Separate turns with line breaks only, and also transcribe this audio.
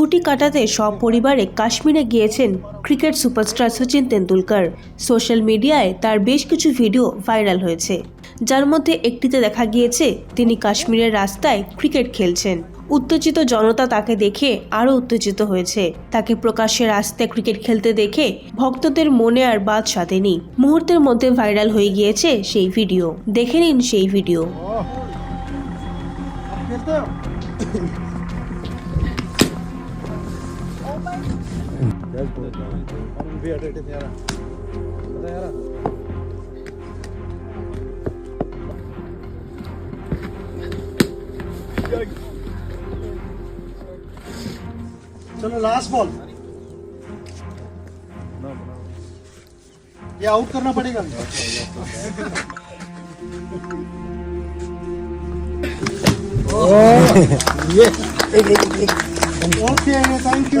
ছুটি কাটাতে সব পরিবারে কাশ্মীরে গিয়েছেন cricket superstar Sachin Tendulkar. Social মিডিয়ায় তার বেশ কিছু ভিডিও ভাইরাল হয়েছে। যার মধ্যে একটিতে দেখা গিয়েছে, তিনি কাশ্মীরের রাস্তায় ক্রিকেট খেলছেন। উত্তেজিত জনতা তাকে দেখে আরও উত্তেজিত হয়েছে। তাকে প্রকাশ্যে রাস্তায় ক্রিকেট খেলতে দেখে ভক্তদের মনে আর বাদ সাধেনি। মুহূর্তের মধ্যে ভাইরাল হয়ে গিয়েছে সেই ভিডিও। দেখে নিন সেই ভিডিও।
चलो लास्ट बॉल ये आउट करना पड़ेगा। Okay thank you